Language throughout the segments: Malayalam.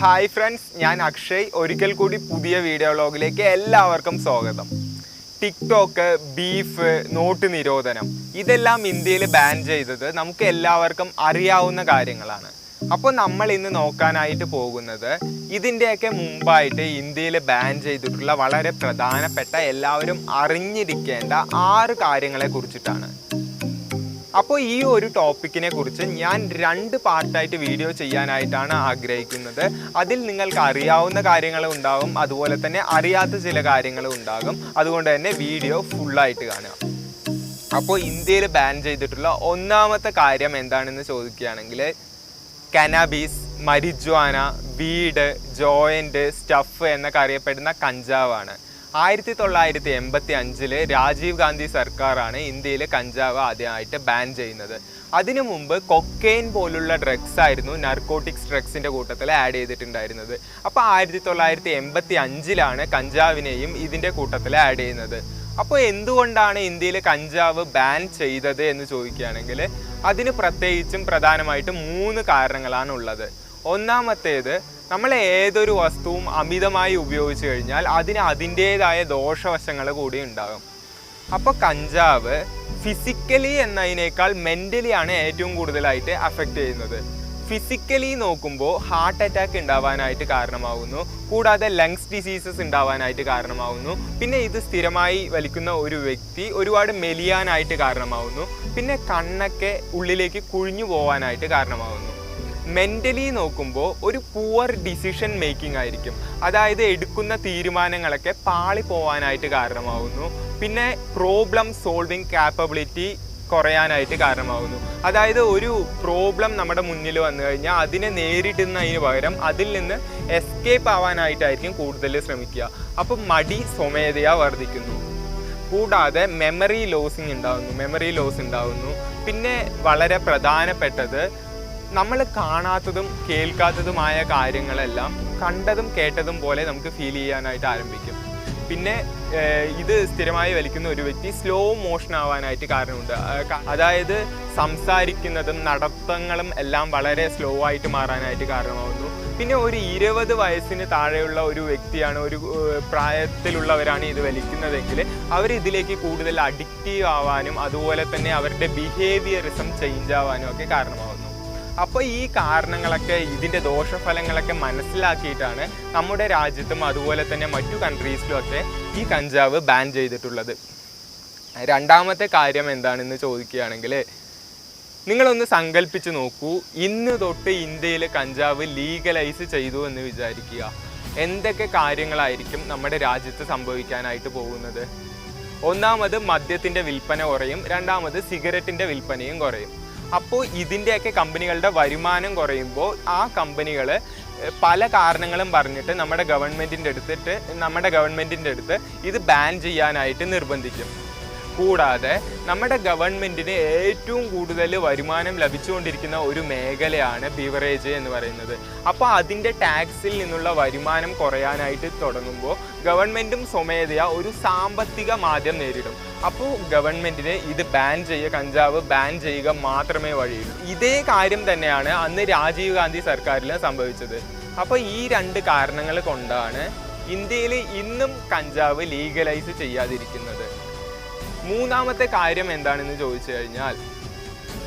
ഹായ് ഫ്രണ്ട്സ് ഞാൻ അക്ഷയ്. ഒരിക്കൽ കൂടി പുതിയ വീഡിയോ വ്ലോഗിലേക്ക് എല്ലാവർക്കും സ്വാഗതം. ടിക്ടോക്ക് ബീഫ് നോട്ട് നിരോധനം ഇതെല്ലാം ഇന്ത്യയിൽ ബാൻ ചെയ്തത് നമുക്ക് എല്ലാവർക്കും അറിയാവുന്ന കാര്യങ്ങളാണ്. അപ്പോൾ നമ്മൾ ഇന്ന് നോക്കാനായിട്ട് പോകുന്നത് ഇതിന്റെയൊക്കെ മുമ്പായിട്ട് ഇന്ത്യയിൽ ബാൻ ചെയ്തിട്ടുള്ള വളരെ പ്രധാനപ്പെട്ട എല്ലാവരും അറിഞ്ഞിരിക്കേണ്ട ആറ് കാര്യങ്ങളെ കുറിച്ചിട്ടാണ്. അപ്പോൾ ഈ ഒരു ടോപ്പിക്കിനെ കുറിച്ച് ഞാൻ രണ്ട് പാർട്ടായിട്ട് വീഡിയോ ചെയ്യാനായിട്ടാണ് ആഗ്രഹിക്കുന്നത്. അതിൽ നിങ്ങൾക്ക് അറിയാവുന്ന കാര്യങ്ങൾ ഉണ്ടാകും അതുപോലെ തന്നെ അറിയാത്ത ചില കാര്യങ്ങൾ ഉണ്ടാകും. അതുകൊണ്ട് തന്നെ വീഡിയോ ഫുള്ളായിട്ട് കാണുക. അപ്പോൾ ഇന്ത്യയിൽ ബാൻ ചെയ്തിട്ടുള്ള ഒന്നാമത്തെ കാര്യം എന്താണെന്ന് ചോദിക്കുകയാണെങ്കിൽ കനാബീസ് മരിജ്വാന വീട് ജോയിന്റ് സ്റ്റഫ് എന്നൊക്കെ അറിയപ്പെടുന്ന കഞ്ചാവാണ്. ആയിരത്തി തൊള്ളായിരത്തി എൺപത്തി അഞ്ചിൽ രാജീവ് ഗാന്ധി സർക്കാരാണ് ഇന്ത്യയിൽ കഞ്ചാവ് ആദ്യമായിട്ട് ബാൻ ചെയ്യുന്നത്. അതിനു മുമ്പ് കൊക്കെയിൻ പോലുള്ള ഡ്രഗ്സ് ആയിരുന്നു നർക്കോട്ടിക്സ് ഡ്രഗ്സിന്റെ കൂട്ടത്തിൽ ആഡ് ചെയ്തിട്ടുണ്ടായിരുന്നത്. അപ്പോൾ ആയിരത്തി തൊള്ളായിരത്തി എൺപത്തി അഞ്ചിലാണ് കഞ്ചാവിനെയും ഇതിന്റെ കൂട്ടത്തിൽ ആഡ് ചെയ്യുന്നത്. അപ്പോൾ എന്തുകൊണ്ടാണ് ഇന്ത്യയിൽ കഞ്ചാവ് ബാൻ ചെയ്തത് എന്ന് ചോദിക്കുകയാണെങ്കിൽ അതിന് പ്രത്യേകിച്ചും പ്രധാനമായിട്ടും മൂന്ന് കാരണങ്ങളാണ് ഉള്ളത്. ഒന്നാമത്തേത് നമ്മൾ ഏതൊരു വസ്തുവും അമിതമായി ഉപയോഗിച്ച് കഴിഞ്ഞാൽ അതിന് അതിന്റേതായ ദോഷവശങ്ങൾ കൂടി ഉണ്ടാകും. അപ്പോൾ കഞ്ചാവ് ഫിസിക്കലി എന്നതിനേക്കാൾ മെന്റലി ആണ് ഏറ്റവും കൂടുതലായിട്ട് അഫക്റ്റ് ചെയ്യുന്നത്. ഫിസിക്കലി നോക്കുമ്പോൾ ഹാർട്ട് അറ്റാക്ക് ഉണ്ടാവാനായിട്ട് കാരണമാകുന്നു കൂടാതെ ലങ്സ് ഡിസീസസ് ഉണ്ടാവാനായിട്ട് കാരണമാകുന്നു പിന്നെ ഇത് സ്ഥിരമായി വലിക്കുന്ന ഒരു വ്യക്തി ഒരുപാട് മെലിയാനായിട്ട് കാരണമാകുന്നു പിന്നെ കണ്ണൊക്കെ ഉള്ളിലേക്ക് കുഴിഞ്ഞു പോവാനായിട്ട് കാരണമാകുന്നു മെന്റലി നോക്കുമ്പോൾ ഒരു പുവർ ഡിസിഷൻ മേക്കിംഗ് ആയിരിക്കും. അതായത് എടുക്കുന്ന തീരുമാനങ്ങളൊക്കെ പാളി പോവാനായിട്ട് കാരണമാകുന്നു പിന്നെ പ്രോബ്ലം സോൾവിങ് കാപ്പബിലിറ്റി കുറയാനായിട്ട് കാരണമാകുന്നു അതായത് ഒരു പ്രോബ്ലം നമ്മുടെ മുന്നിൽ വന്നു കഴിഞ്ഞാൽ അതിനെ നേരിടുന്നതിന് പകരം അതിൽ നിന്ന് എസ്കേപ്പ് ആവാനായിട്ടായിരിക്കും കൂടുതൽ ശ്രമിക്കുക. അപ്പം മടി സ്വമേധയാ വർദ്ധിക്കുന്നു. കൂടാതെ മെമ്മറി ലോസിങ് ഉണ്ടാകുന്നു മെമ്മറി ലോസ് ഉണ്ടാകുന്നു പിന്നെ വളരെ പ്രധാനപ്പെട്ടത് നമ്മൾ കാണാത്തതും കേൾക്കാത്തതുമായ കാര്യങ്ങളെല്ലാം കണ്ടതും കേട്ടതും പോലെ നമുക്ക് ഫീൽ ചെയ്യാനായിട്ട് ആരംഭിക്കും. പിന്നെ ഇത് സ്ഥിരമായി വലിക്കുന്ന ഒരു വ്യക്തി സ്ലോ മോഷൻ ആവാനായിട്ട് കാരണമുണ്ട്. അതായത് സംസാരിക്കുന്നതും നടത്തങ്ങളും എല്ലാം വളരെ സ്ലോ ആയിട്ട് മാറാനായിട്ട് കാരണമാകുന്നു പിന്നെ ഒരു ഇരുപത് വയസ്സിന് താഴെയുള്ള ഒരു വ്യക്തിയാണ് ഒരു പ്രായത്തിലുള്ളവരാണ് ഇത് വലിക്കുന്നതെങ്കിൽ അവർ ഇതിലേക്ക് കൂടുതൽ അഡിക്റ്റീവ് ആവാനും അതുപോലെ തന്നെ അവരുടെ ബിഹേവിയറിസം ചേഞ്ച് ആവാനും ഒക്കെ കാരണമാകുന്നു അപ്പോൾ ഈ കാരണങ്ങളൊക്കെ ഇതിന്റെ ദോഷഫലങ്ങളൊക്കെ മനസ്സിലാക്കിയിട്ടാണ് നമ്മുടെ രാജ്യത്തും അതുപോലെ തന്നെ മറ്റു കൺട്രീസിലും ഒക്കെ ഈ കഞ്ചാവ് ബാൻ ചെയ്തിട്ടുള്ളത്. രണ്ടാമത്തെ കാര്യം എന്താണെന്ന് ചോദിക്കുകയാണെങ്കിൽ നിങ്ങളൊന്ന് സങ്കല്പിച്ച് നോക്കൂ. ഇന്ന് തൊട്ട് ഇന്ത്യയിൽ കഞ്ചാവ് ലീഗലൈസ് ചെയ്തു എന്ന് വിചാരിക്കുക. എന്തൊക്കെ കാര്യങ്ങളായിരിക്കും നമ്മുടെ രാജ്യത്ത് സംഭവിക്കാനായിട്ട് പോകുന്നത്? ഒന്നാമത് മദ്യത്തിന്റെ വിൽപ്പന കുറയും. രണ്ടാമത് സിഗരറ്റിന്റെ വിൽപ്പനയും കുറയും. അപ്പോൾ ഇതിന്റെയൊക്കെ കമ്പനികളുടെ വരുമാനം കുറയുമ്പോൾ ആ കമ്പനികൾ പല കാരണങ്ങളും പറഞ്ഞിട്ട് നമ്മുടെ ഗവൺമെന്റിന്റെ അടുത്തിട്ട് നമ്മുടെ ഗവൺമെന്റിന്റെ അടുത്ത് ഇത് ബാൻ ചെയ്യാനായിട്ട് നിർബന്ധിക്കും. കൂടാതെ നമ്മുടെ ഗവൺമെന്റിന് ഏറ്റവും കൂടുതൽ വരുമാനം ലഭിച്ചുകൊണ്ടിരിക്കുന്ന ഒരു മേഖലയാണ് ബിവറേജ് എന്ന് പറയുന്നത്. അപ്പോൾ അതിന്റെ ടാക്സിൽ നിന്നുള്ള വരുമാനം കുറയാനായിട്ട് തുടങ്ങുമ്പോൾ ഗവൺമെന്റും സ്വമേധയാ ഒരു സാമ്പത്തിക മാധ്യം നേരിടും. അപ്പോൾ ഗവൺമെന്റിന് ഇത് ബാൻ ചെയ്യുക കഞ്ചാവ് ബാൻ ചെയ്യുക മാത്രമേ വഴിയുള്ളൂ. ഇതേ കാര്യം തന്നെയാണ് അന്ന് രാജീവ് ഗാന്ധി സർക്കാരിൽ സംഭവിച്ചത്. അപ്പോൾ ഈ രണ്ട് കാരണങ്ങൾ കൊണ്ടാണ് ഇന്ത്യയിൽ ഇന്നും കഞ്ചാവ് ലീഗലൈസ് ചെയ്യാതിരിക്കുന്നത്. മൂന്നാമത്തെ കാര്യം എന്താണെന്ന് ചോദിച്ചു കഴിഞ്ഞാൽ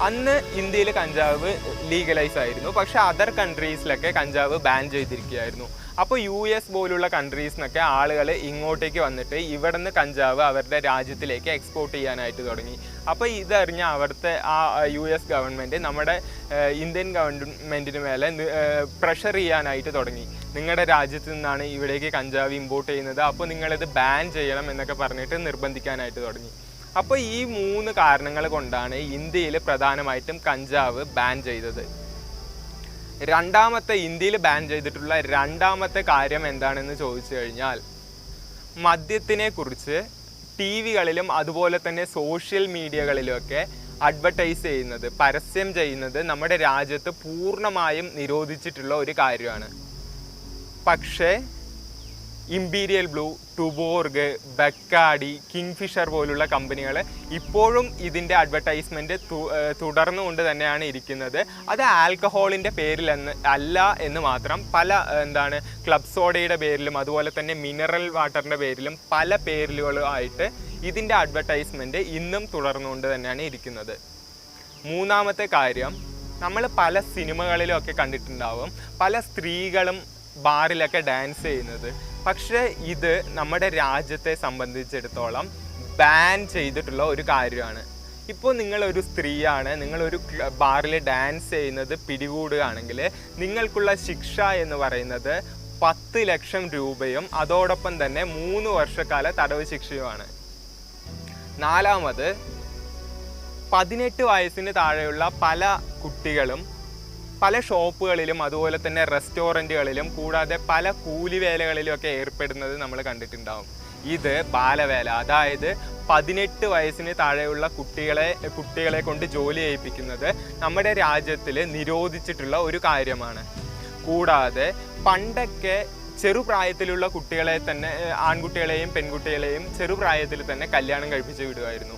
അന്ന് ഇന്ത്യയിൽ കഞ്ചാവ് ലീഗലൈസ് ആയിരുന്നു. പക്ഷെ അതർ കൺട്രീസിലൊക്കെ കഞ്ചാവ് ബാൻ ചെയ്തിരിക്കുകയായിരുന്നു. അപ്പോൾ യു എസ് പോലുള്ള കൺട്രീസിനൊക്കെ ആളുകൾ ഇങ്ങോട്ടേക്ക് വന്നിട്ട് ഇവിടെ നിന്ന് കഞ്ചാവ് അവരുടെ രാജ്യത്തിലേക്ക് എക്സ്പോർട്ട് ചെയ്യാനായിട്ട് തുടങ്ങി. അപ്പോൾ ഇതറിഞ്ഞ അവിടുത്തെ ആ യു എസ് ഗവൺമെന്റ് നമ്മുടെ ഇന്ത്യൻ ഗവൺമെന്റിന് മേലെ പ്രഷർ ചെയ്യാനായിട്ട് തുടങ്ങി. നിങ്ങളുടെ രാജ്യത്ത് നിന്നാണ് ഇവിടേക്ക് കഞ്ചാവ് ഇമ്പോർട്ട് ചെയ്യുന്നത്. അപ്പോൾ നിങ്ങളിത് ബാൻ ചെയ്യണം എന്നൊക്കെ പറഞ്ഞിട്ട് നിർബന്ധിക്കാനായിട്ട് തുടങ്ങി. അപ്പോൾ ഈ മൂന്ന് കാരണങ്ങൾ കൊണ്ടാണ് ഇന്ത്യയിൽ പ്രധാനമായിട്ടും കഞ്ചാവ് ബാൻ ചെയ്തത്. രണ്ടാമത്തെ ഇന്ത്യയിൽ ബാൻ ചെയ്തിട്ടുള്ള രണ്ടാമത്തെ കാര്യം എന്താണെന്ന് ചോദിച്ചു കഴിഞ്ഞാൽ മദ്യത്തിനെ കുറിച്ച് ടി വികളിലും അതുപോലെ തന്നെ സോഷ്യൽ മീഡിയകളിലുമൊക്കെ അഡ്വർടൈസ് ചെയ്യുന്നത് പരസ്യം ചെയ്യുന്നത് നമ്മുടെ രാജ്യത്ത് പൂർണമായും നിരോധിച്ചിട്ടുള്ള ഒരു കാര്യമാണ്. പക്ഷേ Imperial Blue Tuborg Bacardi Kingfisher പോലുള്ള കമ്പനികൾ ഇപ്പോഴും ഇതിന്റെ അഡ്വർടൈസ്മെന്റ് തുടർന്നുകൊണ്ട് തന്നെയാണ് ഇരിക്കുന്നത്. അത് ആൽക്കഹോളിന്റെ പേരിൽ എന്ന് അല്ല എന്ന് മാത്രം പല എന്താണ് ക്ലബ് സോഡയുടെ പേരിലും അതുപോലെ തന്നെ മിനറൽ വാട്ടറിന്റെ പേരിലും പല പേരിലുകളുമായിട്ട് ഇതിന്റെ അഡ്വർടൈസ്മെന്റ് ഇന്നും തുടർന്നുകൊണ്ട് തന്നെയാണ് ഇരിക്കുന്നത്. മൂന്നാമത്തെ കാര്യം നമ്മൾ പല സിനിമകളിലും ഒക്കെ കണ്ടിട്ടുണ്ടാവും പല സ്ത്രീകളും ബാറിലൊക്കെ ഡാൻസ് ചെയ്യുന്നത്. പക്ഷേ ഇത് നമ്മുടെ രാജ്യത്തെ സംബന്ധിച്ചിടത്തോളം ബാൻ ചെയ്തിട്ടുള്ള ഒരു കാര്യമാണ്. ഇപ്പോൾ നിങ്ങളൊരു സ്ത്രീയാണ് നിങ്ങളൊരു ബാറിൽ ഡാൻസ് ചെയ്യുന്നത് പിടികൂടുകയാണെങ്കിൽ നിങ്ങൾക്കുള്ള ശിക്ഷ എന്ന് പറയുന്നത് പത്ത് ലക്ഷം രൂപയും അതോടൊപ്പം തന്നെ മൂന്ന് വർഷക്കാല തടവ് ശിക്ഷയുമാണ്. നാലാമത് പതിനെട്ട് വയസ്സിന് താഴെയുള്ള പല കുട്ടികളും പല ഷോപ്പുകളിലും അതുപോലെ തന്നെ റെസ്റ്റോറന്റുകളിലും കൂടാതെ പല കൂലിവേലകളിലും ഒക്കെ ഏർപ്പെടുന്നത് നമ്മൾ കണ്ടിട്ടുണ്ടാവും. ഇത് ബാലവേല. അതായത് പതിനെട്ട് വയസ്സിന് താഴെയുള്ള കുട്ടികളെ കുട്ടികളെ കൊണ്ട് ജോലി ചെയ്യിപ്പിക്കുന്നത് നമ്മുടെ രാജ്യത്തിൽ നിരോധിച്ചിട്ടുള്ള ഒരു കാര്യമാണ്. കൂടാതെ പണ്ടൊക്കെ ചെറുപ്രായത്തിലുള്ള കുട്ടികളെ തന്നെ ആൺകുട്ടികളെയും പെൺകുട്ടികളെയും ചെറുപ്രായത്തിൽ തന്നെ കല്യാണം കഴിപ്പിച്ച് വിടുമായിരുന്നു.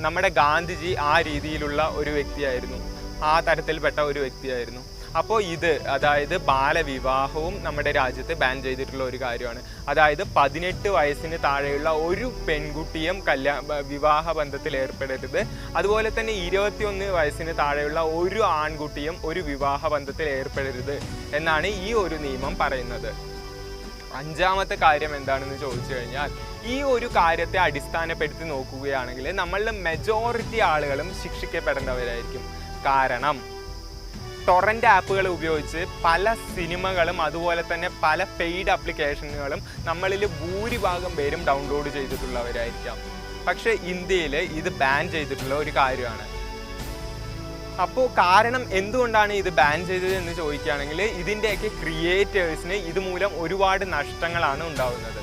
നമ്മുടെ ഗാന്ധിജി ആ രീതിയിലുള്ള ഒരു വ്യക്തിയായിരുന്നു. ആ തരത്തിൽപ്പെട്ട ഒരു വ്യക്തിയായിരുന്നു. അപ്പോൾ ഇത് അതായത് ബാലവിവാഹവും നമ്മുടെ രാജ്യത്ത് ബാൻ ചെയ്തിട്ടുള്ള ഒരു കാര്യമാണ്. അതായത് പതിനെട്ട് വയസ്സിന് താഴെയുള്ള ഒരു പെൺകുട്ടിയും കല്യാ വിവാഹ ബന്ധത്തിൽ ഏർപ്പെടരുത്. അതുപോലെ തന്നെ ഇരുപത്തിയൊന്ന് വയസ്സിന് താഴെയുള്ള ഒരു ആൺകുട്ടിയും ഒരു വിവാഹ ബന്ധത്തിൽ ഏർപ്പെടരുത് എന്നാണ് ഈ ഒരു നിയമം പറയുന്നത്. അഞ്ചാമത്തെ കാര്യം എന്താണെന്ന് ചോദിച്ചു കഴിഞ്ഞാൽ ഈ ഒരു കാര്യത്തെ അടിസ്ഥാനപ്പെടുത്തി നോക്കുകയാണെങ്കിൽ നമ്മളിൽ മെജോറിറ്റി ആളുകളും ശിക്ഷിക്കപ്പെടേണ്ടവരായിരിക്കും. കാരണം. ടൊറന്റ് ആപ്പുകൾ ഉപയോഗിച്ച് പല സിനിമകളും അതുപോലെ തന്നെ പല പെയ്ഡ് ആപ്ലിക്കേഷനുകളും നമ്മളിൽ ഭൂരിഭാഗം പേരും ഡൗൺലോഡ് ചെയ്തിട്ടുള്ളവരായിരിക്കാം. പക്ഷേ ഇന്ത്യയിൽ ഇത് ബാൻ ചെയ്തിട്ടുള്ള ഒരു കാര്യമാണ്. അപ്പോൾ കാരണം എന്തുകൊണ്ടാണ് ഇത് ബാൻ ചെയ്തത് എന്ന് ചോദിക്കുകയാണെങ്കിൽ ഇതിന്റെയൊക്കെ ക്രിയേറ്റേഴ്സിന് ഇതുമൂലം ഒരുപാട് നഷ്ടങ്ങളാണ് ഉണ്ടാവുന്നത്.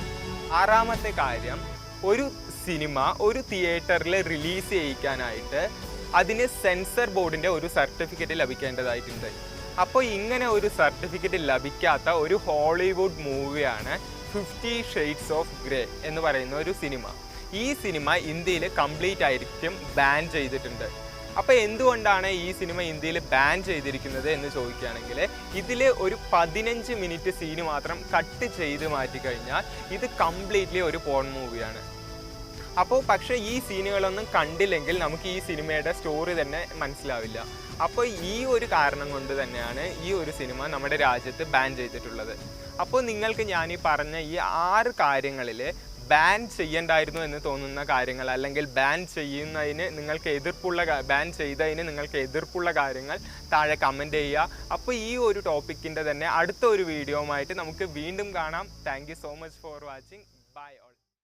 ആറാമത്തെ കാര്യം ഒരു സിനിമ ഒരു തിയേറ്ററിൽ റിലീസ് ചെയ്യിക്കാനായിട്ട് അതിന് സെൻസർ ബോർഡിന്റെ ഒരു സർട്ടിഫിക്കറ്റ് ലഭിക്കേണ്ടതായിട്ടുണ്ട്. അപ്പോൾ ഇങ്ങനെ ഒരു സർട്ടിഫിക്കറ്റ് ലഭിക്കാത്ത ഒരു ഹോളിവുഡ് മൂവിയാണ് ഫിഫ്റ്റി ഷെയ്ഡ്സ് ഓഫ് ഗ്രേ എന്ന് പറയുന്ന ഒരു സിനിമ. ഈ സിനിമ ഇന്ത്യയിൽ കംപ്ലീറ്റ് ആയിരിക്കും ബാൻ ചെയ്തിട്ടുണ്ട്. അപ്പോൾ എന്തുകൊണ്ടാണ് ഈ സിനിമ ഇന്ത്യയിൽ ബാൻ ചെയ്തിരിക്കുന്നത് എന്ന് ചോദിക്കുകയാണെങ്കിൽ ഇതിൽ ഒരു പതിനഞ്ച് മിനിറ്റ് സീന് മാത്രം കട്ട് ചെയ്ത് മാറ്റിക്കഴിഞ്ഞാൽ ഇത് കംപ്ലീറ്റ്ലി ഒരു പോൺ മൂവിയാണ്. അപ്പോൾ പക്ഷേ ഈ സീനുകളൊന്നും കണ്ടില്ലെങ്കിൽ നമുക്ക് ഈ സിനിമയുടെ സ്റ്റോറി തന്നെ മനസ്സിലാവില്ല. അപ്പോൾ ഈ ഒരു കാരണം കൊണ്ട് തന്നെയാണ് ഈ ഒരു സിനിമ നമ്മുടെ രാജ്യത്ത് ബാൻ ചെയ്തിട്ടുള്ളത്. അപ്പോൾ നിങ്ങൾക്ക് ഞാൻ ഈ പറഞ്ഞ ഈ ആറ് കാര്യങ്ങളിൽ ബാൻ ചെയ്യണ്ടായിരുന്നു എന്ന് തോന്നുന്ന കാര്യങ്ങൾ അല്ലെങ്കിൽ ബാൻ ചെയ്യുന്നതിന് നിങ്ങൾക്ക് എതിർപ്പുള്ള ബാൻ ചെയ്തതിന് നിങ്ങൾക്ക് എതിർപ്പുള്ള കാര്യങ്ങൾ താഴെ കമന്റ് ചെയ്യുക. അപ്പോൾ ഈ ഒരു ടോപ്പിക്കിന്റെ തന്നെ അടുത്ത ഒരു വീഡിയോയുമായിട്ട് നമുക്ക് വീണ്ടും കാണാം. Thank so much for watching bye all